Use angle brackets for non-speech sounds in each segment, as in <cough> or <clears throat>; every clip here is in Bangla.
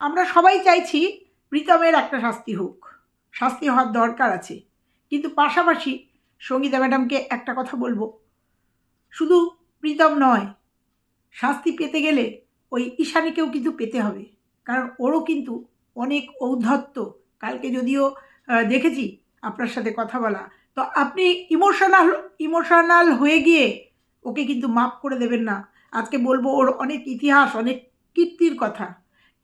আমরা সবাই চাইছি প্রীতমের একটা শাস্তি হোক। শাস্তি হওয়ার দরকার আছে। কিন্তু পাশাপাশি সঙ্গীতা ম্যাডামকে একটা কথা বলব। শুধু প্রীতম নয়, শাস্তি পেতে গেলে ওই ঈশানীকেও কিন্তু পেতে হবে। কারণ ওরও কিন্তু অনেক ঔদ্ধত্য। কালকে যদিও দেখেছি আপনার সাথে কথা বলা। তো আপনি ইমোশনাল ইমোশনাল হয়ে গিয়ে ওকে কিন্তু মাফ করে দেবেন না। আজকে বলব ওর অনেক ইতিহাস, অনেক কীর্তির কথা।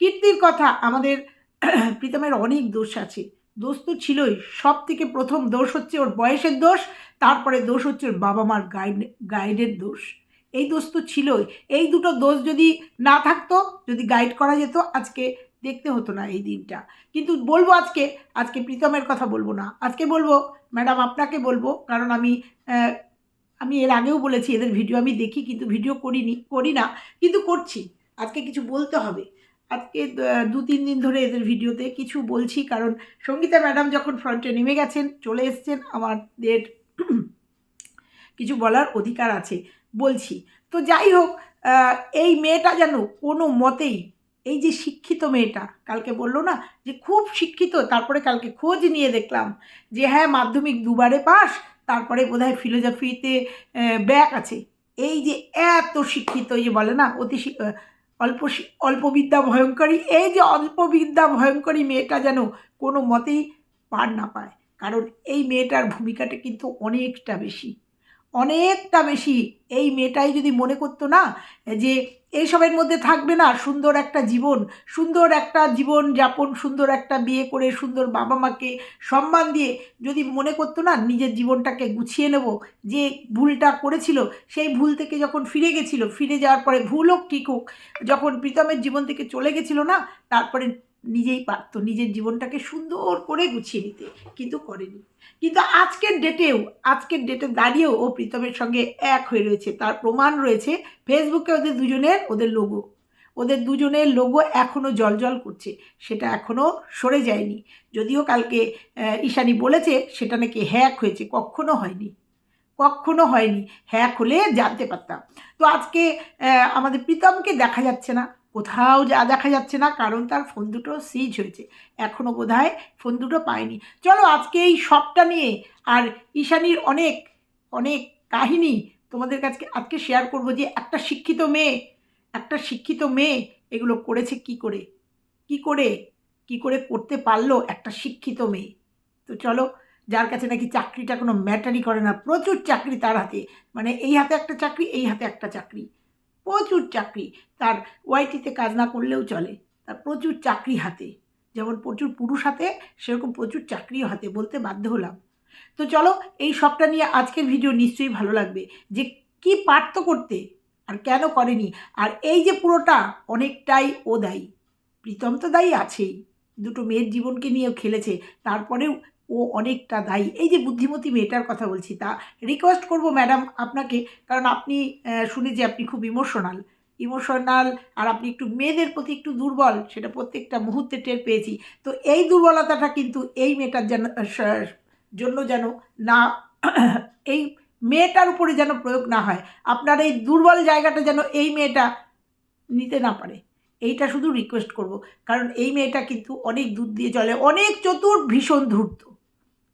কীর্তির কথা আমাদের <clears throat> প্রীতমের অনেক দোষ আছে। দোষ তো ছিলই। সব থেকে প্রথম দোষ হচ্ছে ওর বয়সের দোষ, তারপরে দোষ হচ্ছে ওর বাবা মার গাইড, গাইডের দোষ। এই দোষ তো ছিলই। এই দুটো দোষ যদি না থাকতো, যদি গাইড করা যেত, আজকে দেখতে হতো না এই দিনটা। কিন্তু বলব আজকে আজকে প্রীতমের কথা বলব না। আজকে বলব, ম্যাডাম আপনাকে বলব, কারণ আমি আমি এর আগেও বলেছি, এদের ভিডিও আমি দেখি, কিন্তু ভিডিও করিনি, করি না, কিন্তু করছি। আজকে কিছু বলতে হবে। আজকে দু, তিন দিন ধরে এদের ভিডিওতে কিছু বলছি, কারণ সঙ্গীতা ম্যাডাম যখন ফ্রন্টে নেমে গেছেন, চলে এসছেন, আমাদের <clears throat> কিছু বলার অধিকার আছে, বলছি। তো যাই হোক এই মেয়েটা যেন কোনো মতেই, এই যে শিক্ষিত মেয়েটা, কালকে বলল না, যে খুব শিক্ষিত, তারপরে কালকে খোঁজ নিয়ে দেখলাম, যে হ্যাঁ মাধ্যমিক দুবারে পাস, তারপরে বোধহয় ফিলোজফিতে ব্যাক আছে। এই যে এত শিক্ষিত, এই যে বলে না, অতি অল্প অল্পবিদ্যা অল্প বিদ্যা ভয়ঙ্করী, এই যে অল্পবিদ্যা ভয়ঙ্করী মেয়েটা যেন কোনো মতেই পার না পায়। কারণ এই মেয়েটার ভূমিকাটা কিন্তু অনেকটা বেশি। অনেকটা বেশি। এই মেয়েটাই যদি মনে করতো না যে এইসবের মধ্যে থাকবে না, সুন্দর একটা জীবন, সুন্দর একটা জীবন যাপন, সুন্দর একটা বিয়ে করে, সুন্দর বাবা মাকে সম্মান দিয়ে যদি মনে করতো না নিজের জীবনটাকে গুছিয়ে নেব, যে ভুলটা করেছিল, সেই ভুল থেকে যখন ফিরে গেছিল, ফিরে যাওয়ার পরে ভুল হোক, ঠিক হোক, যখন প্রীতমের জীবন থেকে চলে গেছিল না, তারপরে নিজেই পারতো, নিজের জীবনটাকে সুন্দর করে গুছিয়ে নিতে, কিন্তু করেনি। কিন্তু আজকের ডেটেও আজকের ডেটে দাঁড়িয়েও ও প্রীতমের সঙ্গে এক হয়ে রয়েছে। তার প্রমাণ রয়েছে ফেসবুকে ওদের দুজনের, ওদের লোগো ওদের দুজনের লোগো এখনও জল করছে, সেটা এখনও সরে যায়নি। যদিও কালকে ঈশানি বলেছে সেটা নাকি হ্যাক হয়েছে, কখনো হয়নি। কখনো হয়নি হ্যাক হলে জানতে পারতাম। তো আজকে আমাদের প্রীতমকে দেখা যাচ্ছে না। কোথাও যা দেখা যাচ্ছে না, কারণ তার ফোন দুটো সিজ হয়েছে। এখনও বোধ ফোন দুটো পায়নি। চলো আজকে এই সবটা নিয়ে আর ঈশানির অনেক অনেক কাহিনী তোমাদের কাছে আজকে শেয়ার করব যে একটা শিক্ষিত মেয়ে, একটা শিক্ষিত মেয়ে এগুলো করেছে কি করে? কি করে কি করে করতে পারল একটা শিক্ষিত মেয়ে? তো চলো, যার কাছে নাকি চাকরিটা কোনো ম্যাটারই করে না, প্রচুর চাকরি তার হাতে। মানে এই হাতে একটা চাকরি, এই হাতে একটা চাকরি। প্রচুর চাকরি। তার ওয়াইটিতে কাজ না করলেও চলে। তার প্রচুর চাকরি হাতে। যেমন প্রচুর পুরুষ হাতে, সেরকম প্রচুর চাকরিও হাতে বলতে বাধ্য হলাম। তো চলো, এই সবটা নিয়ে আজকের ভিডিও নিশ্চয়ই ভালো লাগবে। যে কি পারতো করতে আর কেন করেনি। আর এই যে পুরোটা অনেকটাই ও দায়ী। প্রীতম তো দায়ী আছেই। দুটো মেয়ের জীবনকে নিয়েও খেলেছে। তারপরেও ও অনেকটা দায়ী। এই যে বুদ্ধিমতী মেয়েটার কথা বলছি তা রিকোয়েস্ট করব ম্যাডাম আপনাকে কারণ আপনি আহ, শুনেছি আপনি খুব ইমোশনাল ইমোশনাল আর আপনি একটু মেয়েদের প্রতি একটু দুর্বল সেটা প্রত্যেকটা মুহূর্তে টের পেয়েছি। তো এই দুর্বলতাটা কিন্তু এই মেয়েটার যেন জন্য যেন না <coughs> এই মেয়েটার উপরে যেন প্রয়োগ না হয়। আপনার এই দুর্বল জায়গাটা যেন এই মেয়েটা নিতে না পারে। এইটা শুধু রিকোয়েস্ট করব। কারণ এই মেয়েটা কিন্তু অনেক দূর দিয়ে চলে অনেক চতুর ভীষণ ধূর্ত।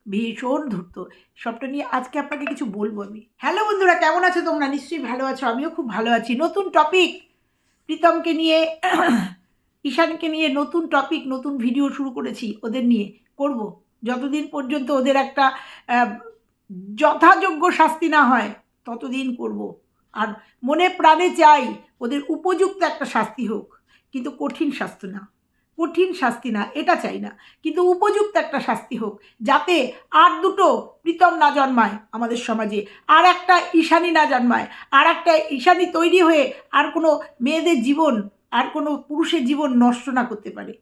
ভীষণ ধূর্ত। সবটা নিয়ে আজকে আপনাকে কিছু বলব আমি। হ্যালো বন্ধুরা, কেমন আছো তোমরা? নিশ্চয়ই ভালো আছো, আমিও খুব ভালো আছি। নতুন টপিক প্রীতমকে নিয়ে, ঈশানকে নিয়ে নতুন টপিক নতুন ভিডিও শুরু করেছি ওদের নিয়ে। করব। যতদিন পর্যন্ত ওদের একটা যথাযোগ্য শাস্তি না হয়, ততদিন করব। আর মনে প্রাণে চাই ওদের উপযুক্ত একটা শাস্তি হোক, কিন্তু কঠিন শাস্তি না। কঠিন শাস্তি না, এটা চাই না। কিন্তু উপযুক্ত একটা শাস্তি হোক, যাতে আর দুটো প্রীতম না জন্মায় আমাদের সমাজে, আর একটা ঈশানি না জন্মায়, আর একটা ঈশানী তৈরি হয়ে আর কোনো মেয়েদের জীবন, আর কোনো পুরুষের জীবন নষ্ট না করতে পারে।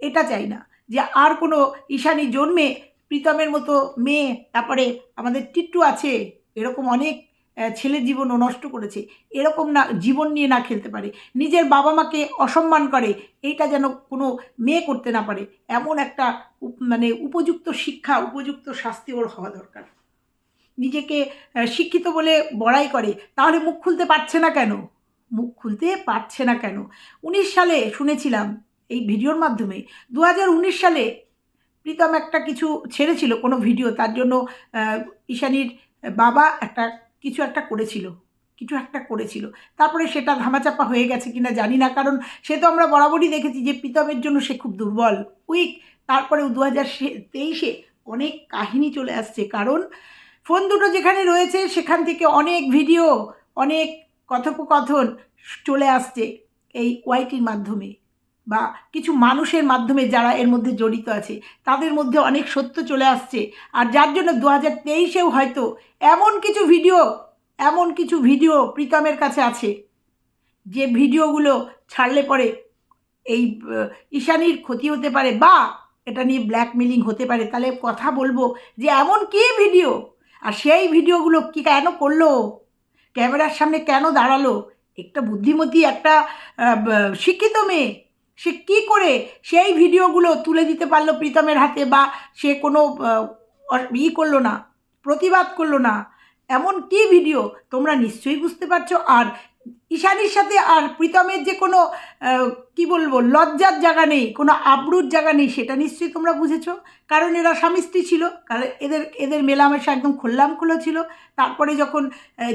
এটা চাই না যে আর কোনো ঈশানি জন্মে প্রীতমের মতো মেয়ে, তারপরে আমাদের টিট্টু আছে, এরকম অনেক ছেলের জীবনও নষ্ট করেছে। এরকম না, জীবন নিয়ে না খেলতে পারে। নিজের বাবা মাকে অসম্মান করে, এইটা যেন কোনো মেয়ে করতে না পারে। এমন একটা মানে উপযুক্ত শিক্ষা, উপযুক্ত শাস্তি ওর হওয়া দরকার। নিজেকে শিক্ষিত বলে বড়াই করে, তাহলে মুখ খুলতে পারছে না কেন? মুখ খুলতে পারছে না কেন? উনিশ সালে শুনেছিলাম এই ভিডিওর মাধ্যমে দু হাজার উনিশ সালে প্রীতম একটা কিছু ছেড়েছিল কোনো ভিডিও, তার জন্য ঈশানীর বাবা একটা কিছু একটা করেছিল, কিছু একটা করেছিল। তারপরে সেটা ধামাচাপা হয়ে গেছে কিনা জানি না, কারণ সে তো আমরা বরাবরই দেখেছি যে প্রীতমের জন্য সে খুব দুর্বল। উইক, তারপরে দু হাজার তেইশে অনেক কাহিনী চলে আসছে, কারণ ফোন দুটো যেখানে রয়েছে সেখান থেকে অনেক ভিডিও, অনেক কথোপকথন চলে আসছে এই ওয়াইটির মাধ্যমে। বা কিছু মানুষের মাধ্যমে যারা এর মধ্যে জড়িত আছে, তাদের মধ্যে অনেক সত্য চলে আসছে। আর যার জন্য দু হাজার তেইশেও হয়তো এমন কিছু ভিডিও, এমন কিছু ভিডিও প্রীতমের কাছে আছে, যে ভিডিওগুলো ছাড়লে পরে এই ঈশানির ক্ষতি হতে পারে বা এটা নিয়ে ব্ল্যাকমেলিং হতে পারে, তাহলে কথা বলব যে এমন কি ভিডিও? আর সেই ভিডিওগুলো কি কেন করল? ক্যামেরার সামনে কেন দাঁড়াল? একটা বুদ্ধিমতী একটা শিক্ষিত মেয়ে সে কি করে সেই ভিডিওগুলো তুলে দিতে পারল প্রীতমের হাতে বা সে কোনো ই করল না, প্রতিবাদ করল না? এমন কি ভিডিও? তোমরা নিশ্চয়ই বুঝতে পারছ। আর ঈশানির সাথে আর প্রীতমের যে কোনো কি বলব, লজ্জার জায়গা নেই, কোনো আবরুর জায়গা নেই, সেটা নিশ্চয়ই তোমরা বুঝেছ। কারণ এরা স্বামী ছিল, কারণ এদের এদের মেলামেশা একদম খোল্লাম খোলা ছিল। তারপরে যখন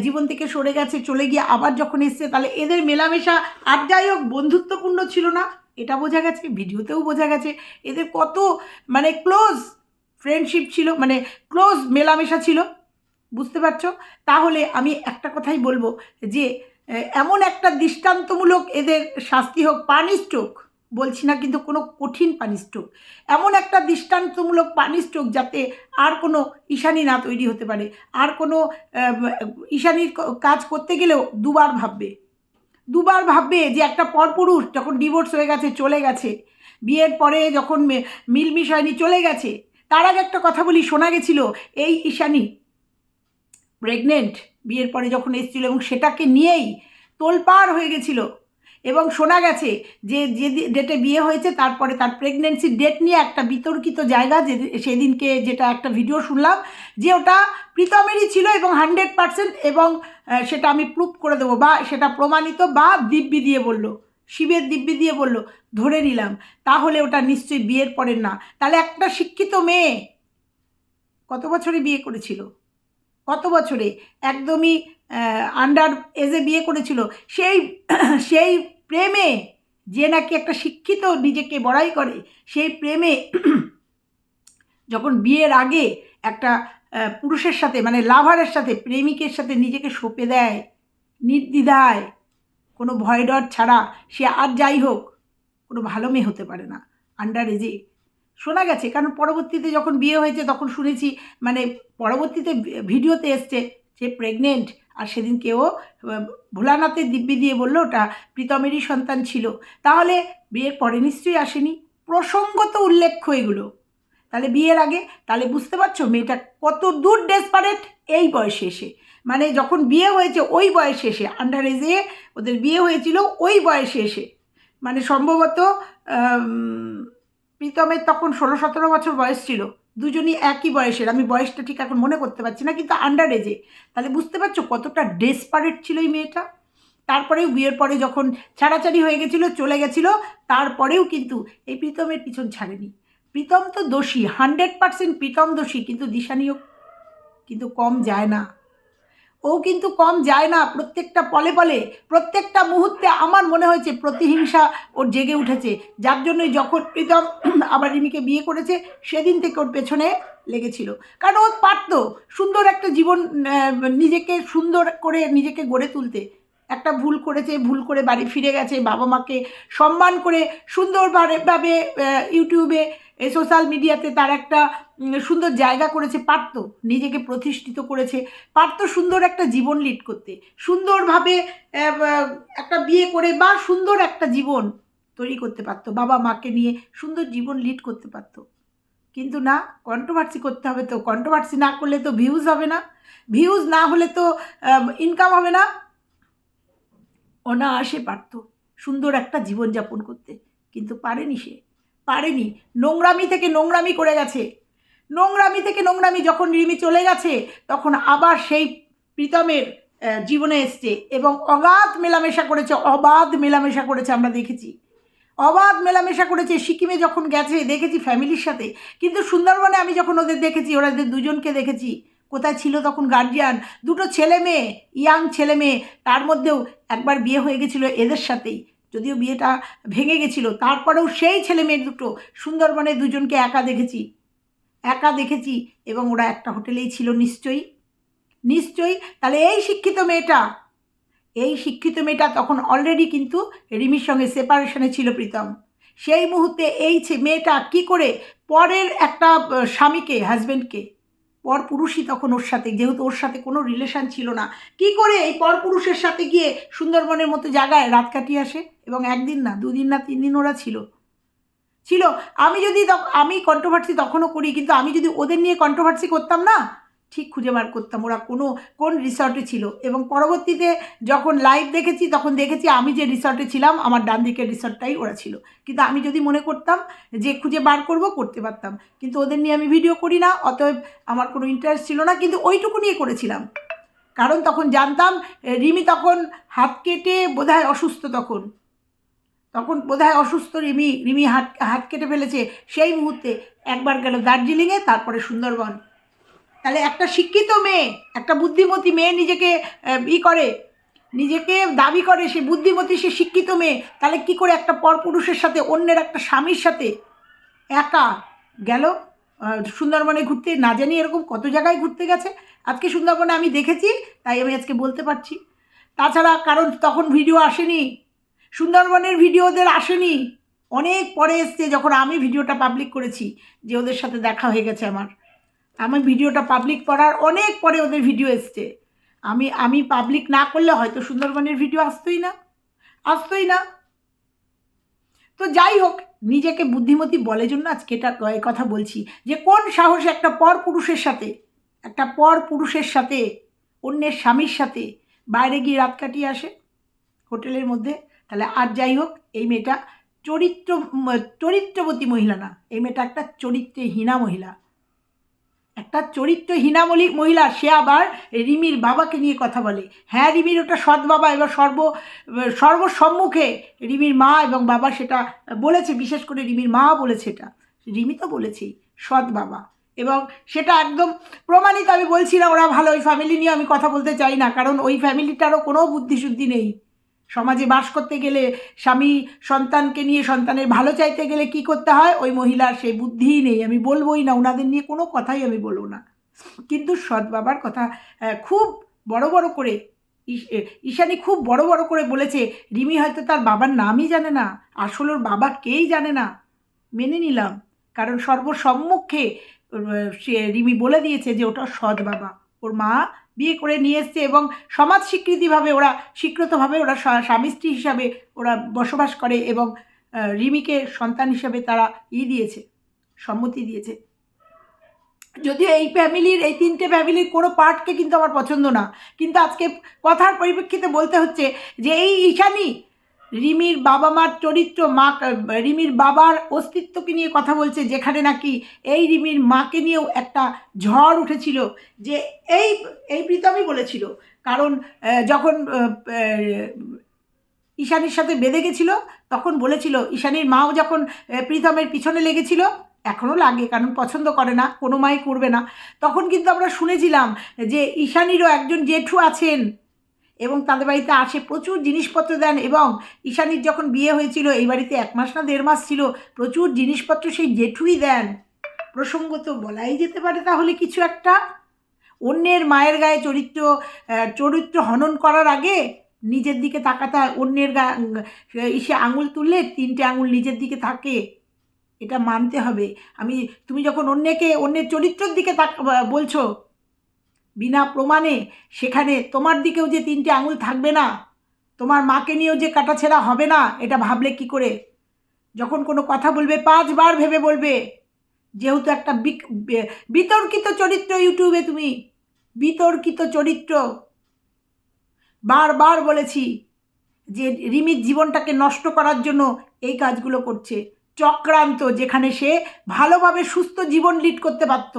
জীবন থেকে সরে গেছে, চলে গিয়ে আবার যখন এসছে, তাহলে এদের মেলামেশা আর যাই হোক, বন্ধুত্বপূর্ণ ছিল না। এটা বোঝা গেছে, ভিডিওতেও বোঝা গেছে। এদের কত মানে ক্লোজ ফ্রেন্ডশিপ ছিল মানে ক্লোজ মেলামেশা ছিল। বুঝতে পারছ? তাহলে আমি একটা কথাই বলব যে, এমন একটা দৃষ্টান্তমূলক এদের শাস্তি হোক পানিশ হোক বলছি না কিন্তু কোনো কঠিন পানিশ হোক এমন একটা দৃষ্টান্তমূলক পানিশ হোক যাতে আর কোনো ঈশানি না তৈরি হতে পারে, আর কোনো ঈশানির কাজ করতে গেলেও দুবার ভাববে। দুবার ভাববে যে একটা পরপুরুষ যখন ডিভোর্স হয়ে গেছে, চলে গেছে। বিয়ের পরে যখন মিলমিশ হয়নি, চলে গেছে। তার আগে একটা কথা বলি, শোনা গেছিল, এই ঈশানি প্রেগনেন্ট বিয়ের পরে যখন এসেছিল এবং সেটাকে নিয়েই তোলপাড় হয়ে গেছিল। এবং শোনা গেছে যে যে ডেটে বিয়ে হয়েছে, তারপরে তার প্রেগনেন্সি ডেট নিয়ে একটা বিতর্কিত জায়গা যে সেদিনকে যেটা একটা ভিডিও শুনলাম যে ওটা প্রীতমেরই ছিল এবং হান্ড্রেড পার্সেন্ট এবং সেটা আমি প্রুভ করে দেবো বা সেটা প্রমাণিত বা দিব্যি দিয়ে বলল। শিবের দিব্যি দিয়ে বলল, ধরে নিলাম। তাহলে ওটা নিশ্চয়ই বিয়ের পরের না। তাহলে একটা শিক্ষিত মেয়ে কত বছরে বিয়ে করেছিল? কত বছরে? একদমই আন্ডার এজে বিয়ে করেছিল, সেই সেই প্রেমে যে নাকি একটা শিক্ষিত নিজেকে বড়াই করে, সেই প্রেমে যখন বিয়ের আগে একটা পুরুষের সাথে মানে লাভারের সাথে, প্রেমিকের সাথে নিজেকে সঁপে দেয়, নির্দ্বিধায়, কোনো ভয় ডর ছাড়া, সে আর যাই হোক, কোনো ভালো মেয়ে হতে পারে না আন্ডার এজে শোনা গেছে, কারণ পরবর্তীতে যখন বিয়ে হয়েছে, তখন শুনেছি মানে পরবর্তীতে ভিডিওতে এসছে যে প্রেগনেন্ট আর সেদিন কেউ ভোলানাথের দিব্যি দিয়ে বলল, ওটা প্রীতমেরই সন্তান ছিল। তাহলে বিয়ের পরে নিশ্চয়ই আসেনি। প্রসঙ্গত উল্লেখ্য এগুলো। তাহলে বিয়ের আগে, তাহলে বুঝতে পারছ, মেয়েটা কত দূর ডেসপারেট এই বয়সে এসে। মানে যখন বিয়ে হয়েছে, ওই বয়সে এসে আন্ডার এজে ওদের বিয়ে হয়েছিল, ওই বয়সে এসে। মানে সম্ভবত প্রীতমের তখন ষোলো সতেরো বছর বয়স ছিল। দুজনই একই বয়সের। আমি বয়সটা ঠিক এখন মনে করতে পারছি না, কিন্তু আন্ডার এজে তাহলে বুঝতে পারছ কতটা ডেসপারেট ছিল এই মেয়েটা? তারপরেও বিয়ের পরে যখন ছাড়াছাড়ি হয়ে গেছিল, চলে গেছিল, তারপরেও কিন্তু এই প্রীতমের পিছন ছাড়েনি। প্রীতম তো দোষী হান্ড্রেড পার্সেন্ট প্রীতম দোষী, কিন্তু দিশানিও কিন্তু কম যায় না। ও কিন্তু কম যায় না প্রত্যেকটা পলে পলে। প্রত্যেকটা মুহূর্তে আমার মনে হয়েছে প্রতিহিংসা ওর জেগে উঠেছে। যার জন্যই যখন প্রীতম আবার রিমিকে বিয়ে করেছে, সেদিন থেকে ওর পেছনে লেগেছিল। কারণ ও পারত সুন্দর একটা জীবন নিজেকে সুন্দর করে নিজেকে গড়ে তুলতে। একটা ভুল করেছে, ভুল করে বাড়ি ফিরে গেছে, বাবা মাকে সম্মান করে সুন্দরভাবে ইউটিউবে সোশ্যাল মিডিয়াতে তার একটা সুন্দর জায়গা করেছে পারতো নিজেকে প্রতিষ্ঠিত করেছে। পারতো সুন্দর একটা জীবন লিড করতে। সুন্দরভাবে একটা বিয়ে করে বা সুন্দর একটা জীবন তৈরি করতে পারতো। বাবা মাকে নিয়ে সুন্দর জীবন লিড করতে পারতো। কিন্তু না কন্ট্রোভার্সি করতে হবে তো। কন্ট্রোভার্সি না করলে তো ভিউজ হবে না। ভিউজ না হলে তো ইনকাম হবে না। অনায়াসে পারতো সুন্দর একটা জীবনযাপন করতে। কিন্তু পারেনি সে। পারেনি। নোংরামি থেকে নোংরামি করে গেছে। নোংরামি থেকে নোংরামি যখন রিমি চলে গেছে, তখন আবার সেই প্রীতমের জীবনে এসছে এবং অগাধ মেলামেশা করেছে, অবাধ মেলামেশা করেছে আমরা দেখেছি। অবাধ মেলামেশা করেছে। সিকিমে যখন গেছে, দেখেছি ফ্যামিলির সাথে। কিন্তু সুন্দরবনে আমি যখন ওদের দেখেছি ওদের দুজনকে দেখেছি কোথায় ছিল তখন গার্জিয়ান দুটো ছেলে মেয়ে ইয়াং ছেলে মেয়ে। তার মধ্যেও একবার বিয়ে হয়ে গেছিল এদের সাথেই। যদিও বিয়েটা ভেঙে গেছিল, তারপরেও সেই ছেলে মেয়ে দুটো। সুন্দরবনে দুজনকে একা দেখেছি। একা দেখেছি এবং ওরা একটা হোটেলেই ছিল নিশ্চয়ই। নিশ্চয়ই, তাহলে এই শিক্ষিত মেয়েটা, এই শিক্ষিত মেয়েটা তখন অলরেডি কিন্তু রিমির সঙ্গে সেপারেশনে ছিল প্রীতম। সেই মুহূর্তে এই মেয়েটা কি করে পরের একটা স্বামীকে হাজব্যান্ডকে পর পুরুষই তখন ওর সাথে, যেহেতু ওর সাথে কোনো রিলেশান ছিল না। কি করে এই পরপুরুষের সাথে গিয়ে সুন্দরবনের মতো জায়গায় রাত কাটিয়ে আসে? এবং একদিন না, দুদিন না, তিন দিন ওরা ছিল। ছিল। আমি যদি আমি কন্ট্রোভার্সি তখনও করি, কিন্তু আমি যদি ওদের নিয়ে কন্ট্রোভার্সি করতাম না ঠিক খুঁজে বার করতাম। ওরা কোনো, কোন রিসর্টে ছিল? এবং পরবর্তীতে যখন লাইভ দেখেছি, তখন দেখেছি আমি যে রিসর্টে ছিলাম, আমার ডান দিকের রিসর্টটাই ওরা ছিল। কিন্তু আমি যদি মনে করতাম যে খুঁজে বার করব, করতে পারতাম। কিন্তু ওদের নিয়ে আমি ভিডিও করি না, অতএব আমার কোনো ইন্টারেস্ট ছিল না। কিন্তু ওইটুকু নিয়ে করেছিলাম। কারণ তখন জানতাম রিমি তখন হাত কেটে বোধহয় অসুস্থ তখন। তখন বোধহয় অসুস্থ রিমি রিমি হাত হাত কেটে ফেলেছে। সেই মুহূর্তে একবার গেল দার্জিলিংয়ে, তারপরে সুন্দরবন। তাহলে একটা শিক্ষিত মেয়ে, একটা বুদ্ধিমতী মেয়ে নিজেকে ই করে, নিজেকে দাবি করে সে বুদ্ধিমতী, সে শিক্ষিত মেয়ে, তাহলে কি করে একটা পরপুরুষের সাথে, অন্যের একটা স্বামীর সাথে একা গেল? সুন্দরবনে ঘুরতে না জানি এরকম কত জায়গায় ঘুরতে গেছে। আজকে সুন্দরবনে আমি দেখেছি, তাই আমি আজকে বলতে পারছি। তাছাড়া কারণ তখন ভিডিও আসেনি, সুন্দরবনের ভিডিও ওদের আসেনি। অনেক পরে এসছে যখন আমি ভিডিওটা পাবলিক করেছি, যে ওদের সাথে দেখা হয়ে গেছে আমার। আমি ভিডিওটা পাবলিক করার অনেক পরে ওদের ভিডিও এসছে। আমি আমি পাবলিক না করলে হয়তো সুন্দরবনের ভিডিও আসতোই না আসতোই না। তো যাই হোক, নিজেকে বুদ্ধিমতী বলে জন্য আজকে এটা কথা বলছি যে কোন সাহস একটা পর পুরুষের সাথে, একটা পর পুরুষের সাথে, অন্যের স্বামীর সাথে বাইরে গিয়ে রাত কাটিয়ে আসে হোটেলের মধ্যে, তাহলে আর যাই হোক, এই মেয়েটা চরিত্র চরিত্রবতী মহিলা না, এই মেয়েটা একটা চরিত্রহীনা মহিলা। একটা চরিত্রহীনা মলি- মহিলা, সে আবার রিমির বাবাকে নিয়ে কথা বলে। হ্যাঁ রিমির, ওটা সৎ বাবা, এবার সর্ব, সর্বসম্মুখে রিমির মা এবং বাবা সেটা বলেছে, বিশেষ করে রিমির মা বলেছে এটা। রিমি তো বলেছেই, সৎ বাবা। এবং সেটা একদম প্রমাণিত, আমি বলছি না ওরা ভালো, ওই ফ্যামিলি নিয়ে আমি কথা বলতে চাই না, কারণ ওই ফ্যামিলিটারও কোনো বুদ্ধিশুদ্ধি নেই। সমাজে বাস করতে গেলে স্বামী সন্তানকে নিয়ে সন্তানের ভালো চাইতে গেলে কি করতে হয়? ওই মহিলার সেই বুদ্ধিই নেই। আমি বলবোই না ওনাদের নিয়ে কোনো কথাই আমি বলব না। কিন্তু সৎ বাবার কথা খুব বড় বড় করে ঈশানী খুব বড় বড় করে বলেছে, রিমি হয়তো তার বাবার নামই জানে না, আসলে ওর বাবা কেই জানে না? মেনে নিলাম। কারণ সর্বসম্মুখে সে রিমি বলে দিয়েছে যে ওটা সৎ বাবা। ওর মা বিয়ে করে নিয়ে এসছে এবং সমাজ স্বীকৃতিভাবে ওরা, স্বীকৃতভাবে ওরা স্বা- স্বামী স্ত্রী হিসাবে ওরা বসবাস করে এবং রিমিকে সন্তান হিসাবে তারা ই দিয়েছে, সম্মতি দিয়েছে। যদিও এই ফ্যামিলির, এই তিনটে ফ্যামিলির কোনো পার্টকে কিন্তু আমার পছন্দ না। কিন্তু আজকে কথার পরিপ্রেক্ষিতে বলতে হচ্ছে যে এই ঈশানী রিমির বাবা মার চরিত্র মা রিমির বাবার অস্তিত্বকে নিয়ে কথা বলছে যেখানে নাকি এই রিমির মাকে নিয়েও একটা ঝড় উঠেছিল যে এই এই প্রীতমই বলেছিল। কারণ যখন আহ, সাথে বেঁধে গেছিল তখন বলেছিল ঈশানীর মাও যখন প্রীতমের পিছনে লেগেছিল এখনও লাগে কারণ পছন্দ করে না কোনো মাই করবে না। তখন কিন্তু আমরা শুনেছিলাম যে ঈশানিরও একজন জেঠু আছেন। এবং তাদের বাড়িতে আসে প্রচুর জিনিসপত্র দেন এবং ঈশানীর যখন বিয়ে হয়েছিল, এই বাড়িতে এক মাস না দেড় মাস ছিল, প্রচুর জিনিসপত্র সেই জেঠুই দেন। প্রসঙ্গত বলাই যেতে পারে তাহলে কিছু একটা? অন্যের মায়ের গায়ে চরিত্র চরিত্র হনন করার আগে নিজের দিকে তাকাতে হয় অন্যের গা, ইসে আঙুল তুললে তিনটে আঙুল নিজের দিকে থাকে। এটা মানতে হবে। আমি, তুমি যখন অন্যকে, অন্যের চরিত্রের দিকে তাক, বলছো বিনা প্রমাণে সেখানে তোমার দিকেও যে তিনটে আঙুল থাকবে না, তোমার মাকে নিয়েও যে কাটাছেড়া হবে না, এটা ভাবলে কি করে? যখন কোনো কথা বলবে, পাঁচবার ভেবে বলবে, যেহেতু একটা বিতর্কিত চরিত্র ইউটিউবে তুমি, বিতর্কিত চরিত্র। বারবার বলেছি যে রিমির জীবনটাকে নষ্ট করার জন্য এই কাজগুলো করছে, চক্রান্ত, যেখানে সে ভালোভাবে সুস্থ জীবন লিড করতে পারত।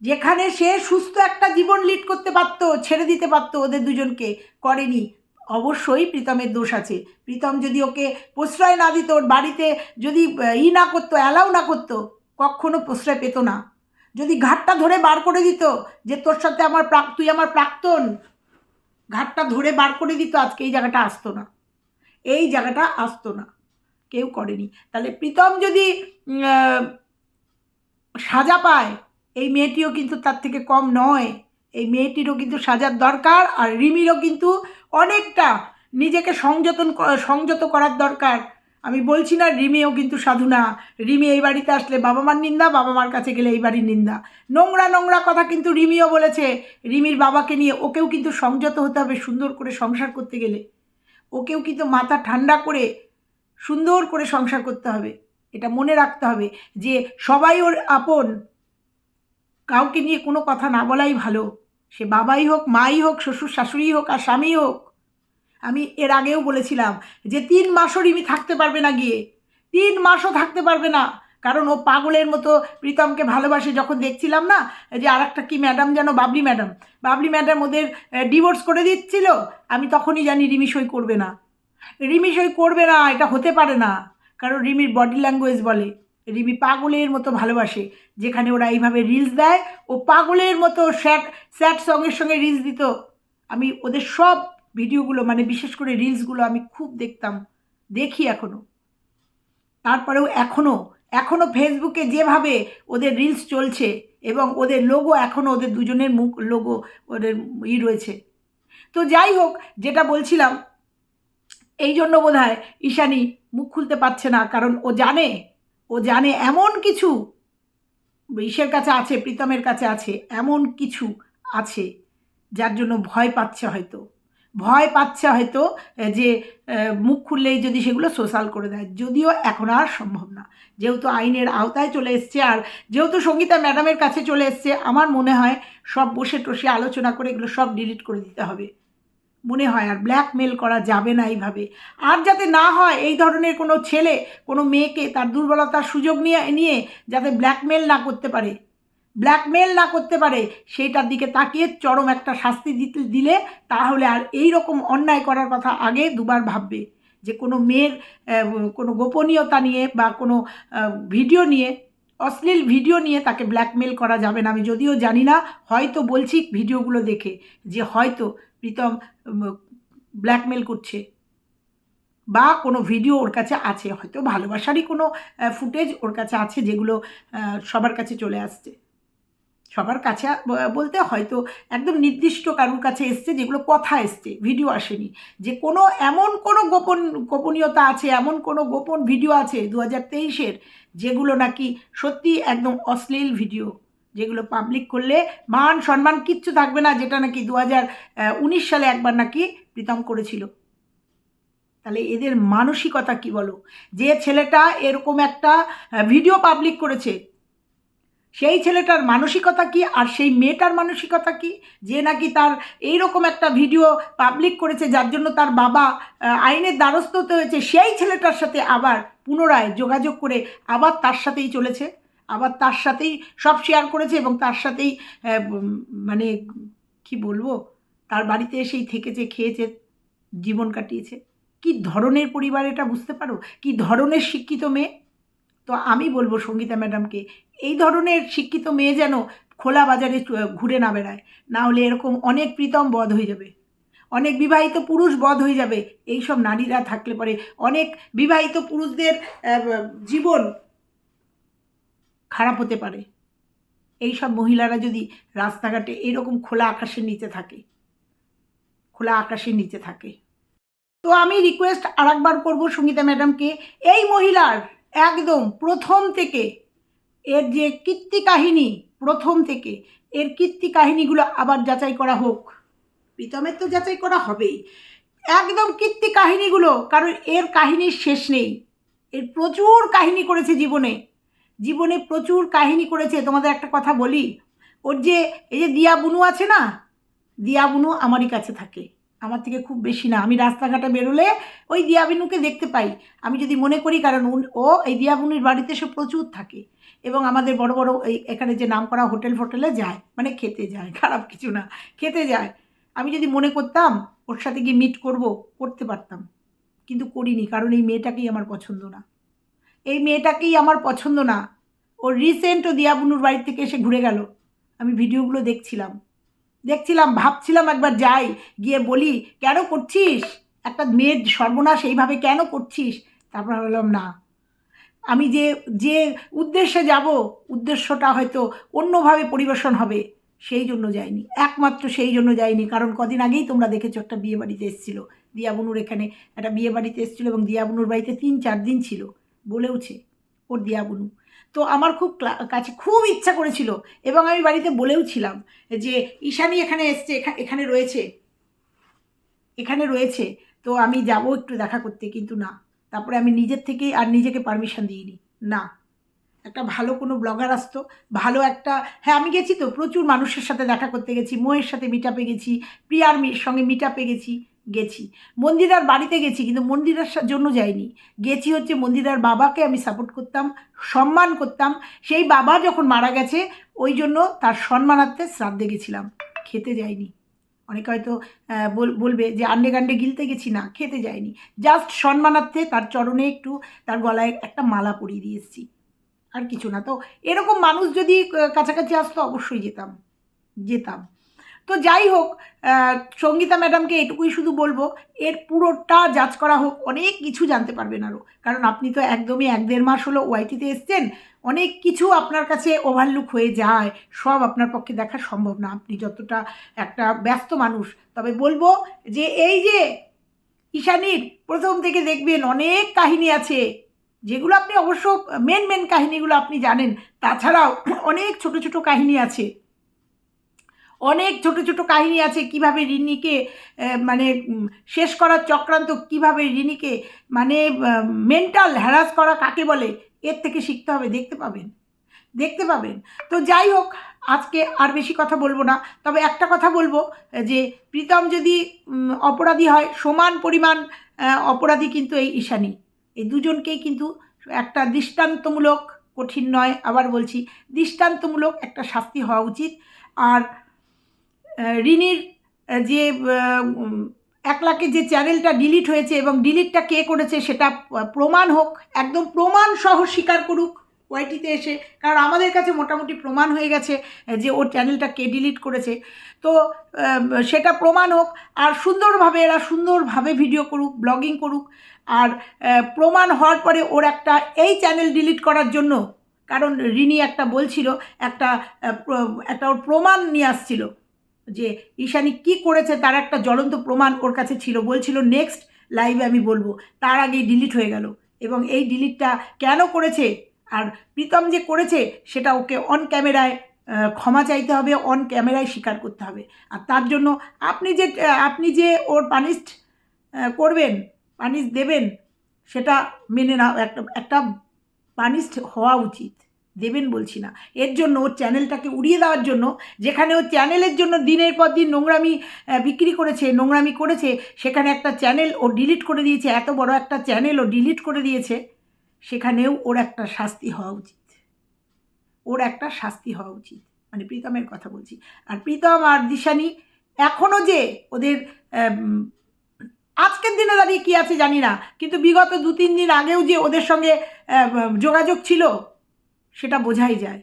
যেখানে সে সুস্থ একটা জীবন লিড করতে পারতো, ছেড়ে দিতে পারতো ওদের দুজনকে, করেনি। অবশ্যই প্রীতমের দোষ আছে। প্রীতম যদি ওকে প্রশ্রয় না দিত, ওর বাড়িতে যদি ই না করতো অ্যালাউ না করতো, কখনো প্রশ্রয় পেত না। যদি ঘাটটা ধরে বার করে দিত যে, তোর সাথে আমার প্রাক, তুই আমার প্রাক্তন, ঘাটটা ধরে বার করে দিত, আজকে এই জায়গাটা আসতো না। এই জায়গাটা আসতো না। কেউ করেনি। তাহলে প্রীতম যদি সাজা পায় এই মেয়েটিও কিন্তু তার থেকে কম নয়। এই মেয়েটিরও কিন্তু সাজার দরকার আর রিমিরও কিন্তু অনেকটা নিজেকে সংযতন সংযত করার দরকার। আমি বলছি না রিমিও কিন্তু সাধু না। রিমি এই বাড়িতে আসলে বাবা মার নিন্দা বাবা মার কাছে গেলে এই বাড়ির নিন্দা। নোংরা নোংরা কথা কিন্তু রিমিও বলেছে। রিমির বাবাকে নিয়ে ওকেও কিন্তু সংযত হতে হবে সুন্দর করে সংসার করতে গেলে। ওকেও কিন্তু মাথা ঠান্ডা করে সুন্দর করে সংসার করতে হবে। এটা মনে রাখতে হবে যে সবাই ওর আপন। কাউকে নিয়ে কোনো কথা না বলাই ভালো। সে বাবাই হোক, মাই হোক, শ্বশুর শাশুড়ি হোক আর স্বামী হোক। আমি এর আগেও বলেছিলাম যে তিন মাসও রিমি থাকতে পারবে না গিয়ে। তিন মাসও থাকতে পারবে না। কারণ ও পাগলের মতো প্রীতমকে ভালোবাসে যখন দেখছিলাম না, যে আর একটা কী ম্যাডাম যেন, বাবলি ম্যাডাম। বাবলি ম্যাডাম ওদের ডিভোর্স করে দিচ্ছিল, আমি তখনই জানি রিমি সই করবে না। রিমি সই করবে না, এটা হতে পারে না। কারণ রিমির বডি ল্যাঙ্গুয়েজ বলে। রিমি পাগলের মতো ভালোবাসে, যেখানে ওরা এইভাবে রিলস দেয়, ও পাগলের মতো স্যাড স্যাড সঙ্গের সঙ্গে রিলস দিত। আমি ওদের সব ভিডিওগুলো মানে বিশেষ করে রিলসগুলো আমি খুব দেখতাম, দেখি এখনও তারপরেও এখনও এখনও ফেসবুকে যেভাবে ওদের রিলস চলছে এবং ওদের লোগো এখনও ওদের দুজনের মুখ লোগো ওদের ই রয়েছে। তো যাই হোক, যেটা বলছিলাম, এই জন্য বোধ হয় ঈশানী মুখ খুলতে পারছে না, কারণ ও জানে ও জানে এমন কিছু। ইসের কাছে আছে, প্রীতমের কাছে আছে, এমন কিছু আছে যার জন্য ভয় পাচ্ছে হয়তো। ভয় পাচ্ছে হয়তো যে মুখ খুললেই যদি সেগুলো সোশ্যাল করে দেয়। যদিও এখন আর সম্ভব না। যেহেতু আইনের আওতায় চলে এসছে আর যেহেতু সঙ্গীতা ম্যাডামের কাছে চলে এসছে, আমার মনে হয় সব বসে টসে আলোচনা করে এগুলো সব ডিলিট করে দিতে হবে। মনে হয় আর ব্ল্যাকমেল করা যাবে না এইভাবে। আর যাতে না হয়, এই ধরনের কোনো ছেলে, কোনো মেয়েকে তার দুর্বলতার সুযোগ নিয়ে নিয়ে যাতে ব্ল্যাকমেল না করতে পারে। ব্ল্যাকমেল না করতে পারে, সেইটার দিকে তাকিয়ে চরম একটা শাস্তি দিতে, দিলে তাহলে আর এই রকম অন্যায় করার কথা আগে দুবার ভাববে। যে কোনো মেয়ের কোনো গোপনীয়তা নিয়ে বা কোনো ভিডিও নিয়ে অশ্লীল ভিডিও নিয়ে তাকে ব্ল্যাকমেল করা যাবে না। আমি যদিও জানি না, হয়তো বলছি ভিডিওগুলো দেখে যে হয়তো প্রীতম ব্ল্যাকমেল করছে বা কোনো ভিডিও ওর কাছে আছে। হয়তো ভালোবাসারই কোনো ফুটেজ ওর কাছে আছে যেগুলো সবার কাছে চলে আসছে। সবার কাছে বলতে হয়তো একদম নির্দিষ্ট কারুর কাছে এসছে, যেগুলো কথা এসছে ভিডিও আসেনি। যে কোনো, এমন কোনো গোপন, গোপনীয়তা আছে, এমন কোনো গোপন ভিডিও আছে দু হাজার তেইশের যেগুলো নাকি সত্যি একদম অশ্লীল ভিডিও যেগুলো পাবলিক করলে মান, সম্মান কিচ্ছু থাকবে না, যেটা নাকি দু হাজার উনিশ সালে একবার নাকি প্রীতম করেছিল। তাহলে এদের মানসিকতা কি বলো? যে ছেলেটা এরকম একটা ভিডিও পাবলিক করেছে সেই ছেলেটার মানসিকতা কি আর সেই মেয়েটার মানসিকতা কি? যে নাকি তার এই রকম একটা ভিডিও পাবলিক করেছে যার জন্য তার বাবা আইনের দ্বারস্থ হতে হয়েছে, সেই ছেলেটার সাথে আবার পুনরায় যোগাযোগ করে আবার তার সাথেই চলেছে, আবার তার সাথেই সব শেয়ার করেছে এবং তার সাথেই মানে কি বলব, তার বাড়িতে এসেই থেকেছে, খেয়েছে, জীবন কাটিয়েছে। কি ধরনের পরিবার এটা বুঝতে পারো? কি ধরনের শিক্ষিত মেয়ে? তো আমি বলব সঙ্গীতা ম্যাডামকে, এই ধরনের শিক্ষিত মেয়ে যেন খোলা বাজারে ঘুরে না বেড়ায়, না হলে এরকম অনেক প্রীতম বধ হয়ে যাবে। অনেক বিবাহিত পুরুষ বধ হয়ে যাবে এই সব নারীরা থাকলে পরে অনেক বিবাহিত পুরুষদের জীবন খারাপ হতে পারে। এই সব মহিলারা যদি রাস্তাঘাটে এরকম খোলা আকাশের নিচে থাকে, খোলা আকাশের নিচে থাকে। তো আমি রিকোয়েস্ট আরেকবার করব সঙ্গীতা ম্যাডামকে, এই মহিলার একদম প্রথম থেকে। এর যে কীর্তি কাহিনী, প্রথম থেকে, এর কীর্তি কাহিনীগুলো আবার যাচাই করা হোক। প্রীতমের তো যাচাই করা হবেই। একদম কীর্তি কাহিনীগুলো, কারণ এর কাহিনীর শেষ নেই। এর প্রচুর কাহিনী করেছে জীবনে। জীবনে প্রচুর কাহিনী করেছে। তোমাদের একটা কথা বলি, ওর যে, এই যে দিয়া বুনু আছে না দিয়া বুনু আমারই কাছে থাকে। আমার থেকে খুব বেশি না। আমি রাস্তাঘাটে বেরোলে ওই দিয়া বিনুকে দেখতে পাই। আমি যদি মনে করি কারণ ও এই দিয়া বুনুর বাড়িতে সে প্রচুর থাকে এবং আমাদের বড় বড় এই এখানে যে নাম করা হোটেল ফোটেলে যায় মানে খেতে যায়, <laughs> খারাপ কিছু না, খেতে যায়। আমি যদি মনে করতাম ওর সাথে গিয়ে মিট করব, করতে পারতাম। কিন্তু করিনি কারণ এই মেয়েটাকেই আমার পছন্দ না। এই মেয়েটাকেই আমার পছন্দ না। ও রিসেন্ট ও দিয়াবুনুর বাড়ি থেকে এসে ঘুরে গেল। আমি ভিডিওগুলো দেখছিলাম। দেখছিলাম, ভাবছিলাম একবার যাই। গিয়ে বলি, কেন করছিস? একটা মেয়ের সর্বনাশ এইভাবে কেন করছিস? তারপর বললাম, না। আমি যে যে উদ্দেশ্যে যাব, উদ্দেশ্যটা হয়তো অন্যভাবে পরিবেশন হবে। সেই জন্য যাইনি। একমাত্র সেই জন্য যাইনি। কারণ কদিন আগেই তোমরা দেখেছ একটা বিয়ে বাড়িতে এসেছিল। দিয়াবনুর এখানে একটা বিয়ে বাড়িতে এসেছিল এবং দিয়াবনুর বাড়িতে তিন, চার দিন ছিল। বলেওছে, ওর দিয়াবনু তো আমার খুব কাছে খুব ইচ্ছা করেছিল এবং আমি বাড়িতে বলেও ছিলাম যে, ঈশানি এখানে এসছে এখানে রয়েছে। এখানে রয়েছে। তো আমি যাব একটু দেখা করতে, কিন্তু না। তারপরে আমি নিজের থেকেই আর নিজেকে পারমিশন দিইনি। না। একটা ভালো কোনো ব্লগার আসতো, ভালো একটা হ্যাঁ আমি গেছি তো, প্রচুর মানুষের সাথে দেখা করতে গেছি মোয়ের সাথে মিট আপে গেছি, প্রিয়ার সঙ্গে মিট আপে গেছি। গেছি। মন্দিরার বাড়িতে গেছি, কিন্তু মন্দিরার জন্য যাইনি। গেছি হচ্ছে মন্দিরার বাবাকে আমি সাপোর্ট করতাম, সম্মান করতাম। সেই বাবা যখন মারা গেছে, ওই জন্য তার সম্মানার্থে শ্রাদ্ধে গেছিলাম। খেতে যাইনি। অনেকে হয়তো বল- বলবে যে আন্ডে গান্ডে গিলতে গেছি, না, খেতে যাইনি। জাস্ট সম্মানার্থে তার চরণে একটু তার গলায় একটা মালা পরিয়ে দিয়ে এসেছি। আর কিছু না। তো এরকম মানুষ যদি কাছাকাছি আসতো অবশ্যই যেতাম। যেতাম। তো যাই হোক সঙ্গীতা ম্যাডামকে এটুকুই শুধু বলব, এর পুরোটা যাচ করা হোক, অনেক কিছু জানতে পারবেন আরও কারণ আপনি তো একদমই এক দেড় মাস হলো ওয়াইটিতে এসছেন, অনেক কিছু আপনার কাছে ওভারলুক হয়ে যায়, সব আপনার পক্ষে দেখা সম্ভব না। আপনি যতটা একটা ব্যস্ত মানুষ, তবে বলব যে এই যে ঈশানীর প্রথম থেকে দেখবেন অনেক কাহিনী আছে, যেগুলো আপনি অবশ্য মেন মেন কাহিনীগুলো আপনি জানেন, তাছাড়াও অনেক ছোট ছোট কাহিনী আছে। অনেক ছোট ছোট কাহিনী আছে কীভাবে রিনিকে মানে শেষ করার চক্রান্ত কীভাবে রিনিকে মানে মেন্টাল হ্যারাস করা কাকে বলে, এর থেকে শিখতে হবে, দেখতে পাবেন। দেখতে পাবেন। তো যাই হোক, আজকে আর বেশি কথা বলব না। তবে একটা কথা বলব, যে প্রীতম যদি অপরাধী হয়, সমান পরিমাণ অপরাধী কিন্তু এই ঈশানী। এই দুজনকেই কিন্তু একটা দৃষ্টান্তমূলক কঠিন নয়, আবার বলছি দৃষ্টান্তমূলক একটা শাস্তি হওয়া উচিত। আর আহ, যে এক লাখে যে চ্যানেলটা ডিলিট হয়েছে এবং ডিলিটটা কে করেছে সেটা প্রমাণ হোক একদম প্রমাণ সহ স্বীকার করুক ওয়াইটিতে এসে কারণ আমাদের কাছে মোটামুটি প্রমাণ হয়ে গেছে যে ওর চ্যানেলটা কে ডিলিট করেছে। তো সেটা প্রমাণ হোক আর সুন্দরভাবে এরা সুন্দরভাবে ভিডিও করুক ব্লগিং করুক আর প্রমাণ হওয়ার পরে ওর একটা এই চ্যানেল ডিলিট করার জন্য কারণ রিনি একটা বলছিল একটা একটা ওর প্রমাণ নিয়ে আসছিল। যে ঈশানী কি করেছে তার একটা জ্বলন্ত প্রমাণ ওর কাছে ছিল, বলছিল নেক্সট লাইভে আমি বলব। তার আগেই ডিলিট হয়ে গেল এবং এই ডিলিটটা কেন করেছে আর প্রীতম যে করেছে সেটা ওকে অন ক্যামেরায় ক্ষমা চাইতে হবে অন ক্যামেরায় স্বীকার করতে হবে। আর তার জন্য আপনি যে আপনি যে ওর পানিশড করবেন পানিশ দেবেন, সেটা মেনে না, একটা একটা পানিশড হওয়া উচিত। দেবেন বলছি না। এর জন্য ওর চ্যানেলটাকে উড়িয়ে দেওয়ার জন্য যেখানে ও চ্যানেলের জন্য দিনের পর দিন নোংরামি বিক্রি করেছে, নোংরামি করেছে, সেখানে একটা চ্যানেল ও ডিলিট করে দিয়েছে, এত বড় একটা চ্যানেল ও ডিলিট করে দিয়েছে, সেখানেও ওর একটা শাস্তি হওয়া উচিত। ওর একটা শাস্তি হওয়া উচিত। মানে প্রীতমের কথা বলছি। আর প্রীতম আর দিশানি এখনও যে ওদের আজকের দিনে দাঁড়িয়ে কী আছে জানি না। কিন্তু বিগত দু তিন দিন আগেও যে ওদের সঙ্গে যোগাযোগ ছিল সেটা বোঝাই যায়।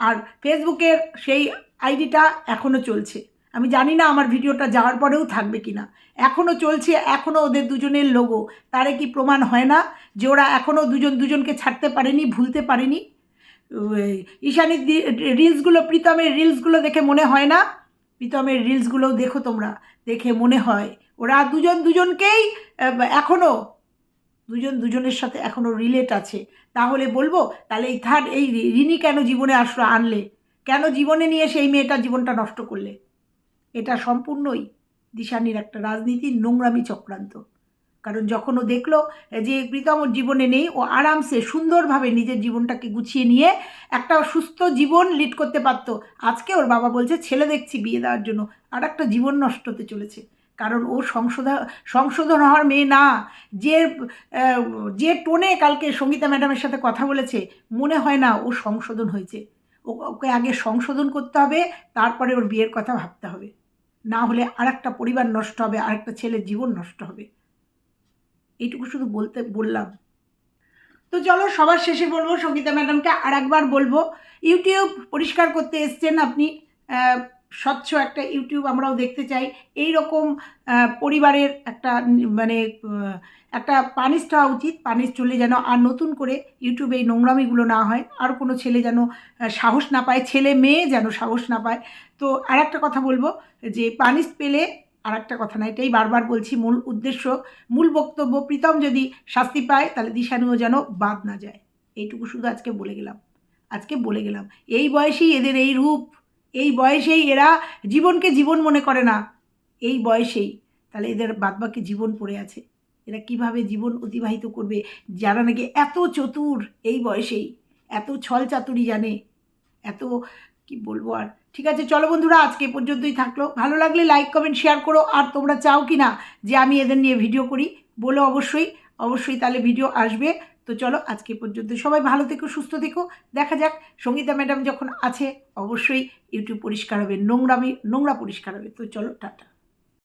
আর ফেসবুকের সেই আইডিটা এখনও চলছে। আমি জানি না আমার ভিডিওটা যাওয়ার পরেও থাকবে কি না এখনও চলছে এখনও ওদের দুজনের লোগো তারে কি প্রমাণ হয় না যে ওরা এখনও দুজন দুজনকে ছাড়তে পারেনি, ভুলতে পারেনি? ঈশানীর রিলসগুলো প্রীতমের রিলসগুলো দেখে মনে হয় না? প্রীতমের রিলসগুলোও দেখো তোমরা। দেখে মনে হয়। ওরা দুজন দুজনকেই এখনও দুজন, দুজনের সাথে এখনও রিলেট আছে। তাহলে বলব, তাহলে এই থার্ড, এই ঋণী কেন জীবনে আসলো আনলে? কেন জীবনে নিয়ে সেই মেয়েটার জীবনটা নষ্ট করলে? এটা সম্পূর্ণই দিশানির একটা রাজনীতির নোংরামি চক্রান্ত। কারণ যখন ও দেখল যে প্রীতম ওর জীবনে নেই, ও আরামসে, সুন্দরভাবে নিজের জীবনটাকে গুছিয়ে নিয়ে একটা সুস্থ জীবন লিড করতে পারতো। আজকে ওর বাবা বলছে, ছেলে দেখছি বিয়ে দেওয়ার জন্য। আর একটা জীবন নষ্ট হতে চলেছে। কারণ ও সংশোধন সংশোধন হওয়ার মেয়ে না। যে যে টোনে কালকে সঙ্গীতা ম্যাডামের সাথে কথা বলেছে, মনে হয় না ও সংশোধন হয়েছে। ওকে আগে সংশোধন করতে হবে, তারপরে ওর বিয়ের কথা ভাবতে হবে। না হলে আর একটা পরিবার নষ্ট হবে আর একটা ছেলের জীবন নষ্ট হবে। এইটুকু শুধু বলতে, বললাম। তো চলো, সবার শেষে বলব, সঙ্গীতা ম্যাডামকে আর একবার বলব। ইউটিউব পরিষ্কার করতে এসছেন আপনি স্বচ্ছ একটা ইউটিউব আমরাও দেখতে চাই। এই রকম পরিবারের একটা মানে একটা পানিশ হওয়া উচিত। পানিশ চলে যেন আর নতুন করে ইউটিউবে এই নোংরামিগুলো না হয়। আর কোনো ছেলে যেন সাহস না পায়, ছেলে মেয়ে যেন সাহস না পায়। তো আর একটা কথা বলব, যে পানিশ পেলে আর একটা কথা না, এটাই বারবার বলছি, মূল উদ্দেশ্য, মূল বক্তব্য, প্রীতম যদি শাস্তি পায়, তাহলে দিশানুও যেন বাদ না যায়। এইটুকু শুধু আজকে বলে গেলাম। আজকে বলে গেলাম। এই বয়সেই এদের এই রূপ। এই বয়সেই এরা জীবনকে জীবন মনে করে না। এই বয়সেই। তাহলে এদের বাদবাকি জীবন পড়ে আছে। এরা কীভাবে জীবন অতিবাহিত করবে? যারা নাকি এত চতুর এই বয়সেই, এত ছল চাতুরি জানে, এত কি বলব আর? ঠিক আছে, চলো বন্ধুরা, আজকে পর্যন্তই থাকল। ভালো লাগলে লাইক কমেন্ট শেয়ার করো। আর তোমরা চাও কি না যে আমি এদের নিয়ে ভিডিও করি? বলো অবশ্যই। অবশ্যই তাহলে ভিডিও আসবে। তো চলো আজকে পর্যন্ত সবাই ভালো থেকো, সুস্থ থেকো। দেখা যাক, সঙ্গীতা ম্যাডাম যখন আছে, অবশ্যই ইউটিউব পরিষ্কার হবে, নোংরামি, নোংরা পরিষ্কার হবে। তো চলো, টাটা।